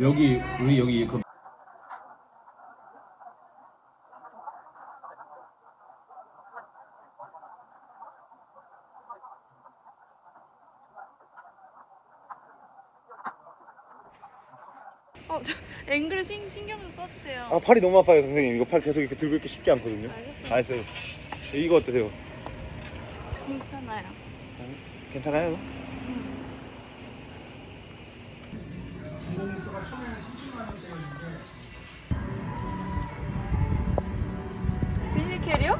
여기 우리 여기 그 어, 저 앵글 신, 신경 좀 써주세요. 아 팔이 너무 아파요 선생님 이거 팔 계속 이렇게 들고 있기 쉽지 않거든요 알겠어요. 알았어요 이거 어떠세요? 괜찮아요. 괜찮아요? 비닐 캐리어?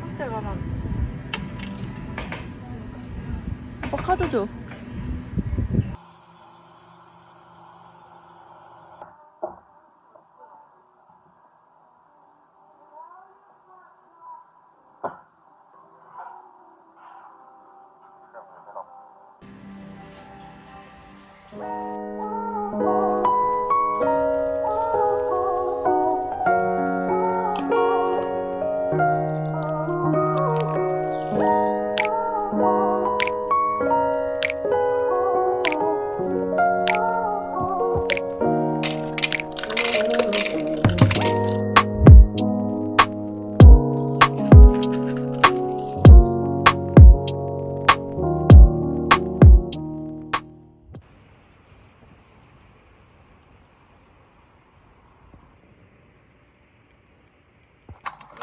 상태가 난. 오빠 카드 줘. 오늘 오늘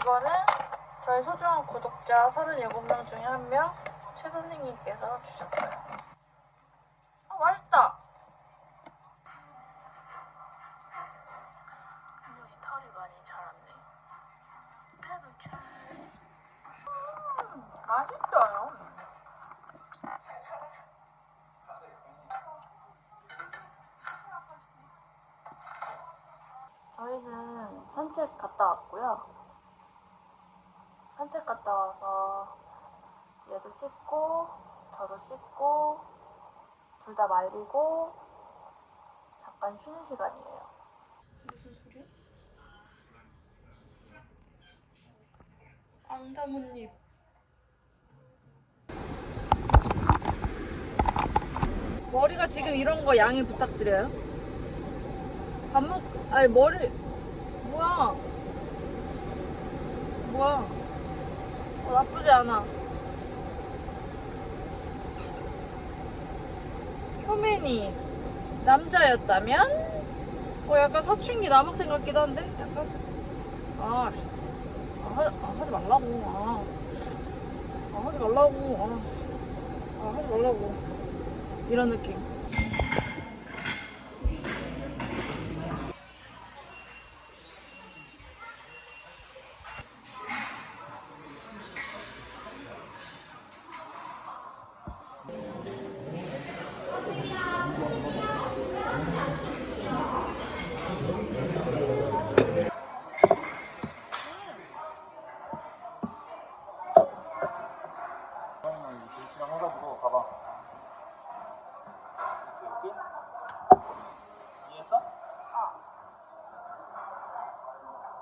이거는 저희 소중한 구독자 37명 중에 한 명 최 선생님께서 주셨어요. 아, 맛있다! 어머니 털이 많이 자랐네. 배부쳐. 음, 맛있어요. 저희는 산책 갔다 왔고요. 산책 갔다 와서 얘도 씻고 저도 씻고 둘 다 말리고 잠깐 쉬는 시간이에요. 무슨 소리야? 앙다무잎. 머리가 지금 이런 거 양해 부탁드려요. 밥 먹, 아니 머리 뭐야? 뭐야? 어, 나쁘지 않아. 효맨이 남자였다면? 어 약간 사춘기 남학생 같기도 한데? 약간? 아, 씨. 아, 하, 아 하지 말라고. 아. 아 하지 말라고. 아, 아 하지 말라고. 이런 느낌.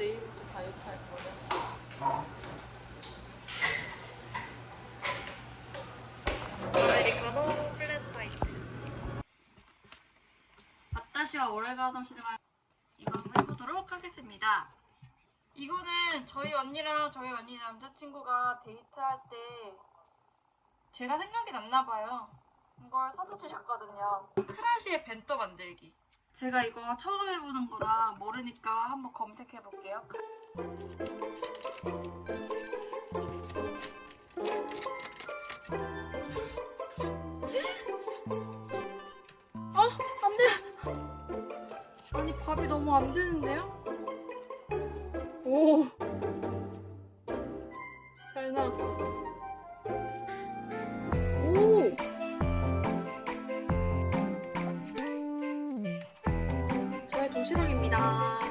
내일부터 다이어트 할 거예요. 아메리카노 플랫 화이트. 아따시와 오레가노 시드만 이거 한번 해보도록 하겠습니다. 이거는 저희 언니랑 저희 언니 남자친구가 데이트할 때 제가 생각이 났나 봐요. 이걸 사다 주셨거든요. 크라시의 벤또 만들기. 제가 이거 처음 해보는 거라 모르니까 한번 검색해 볼게요. 아, 안 돼! 아니, 밥이 너무 안 되는데요? 오! 도시락입니다.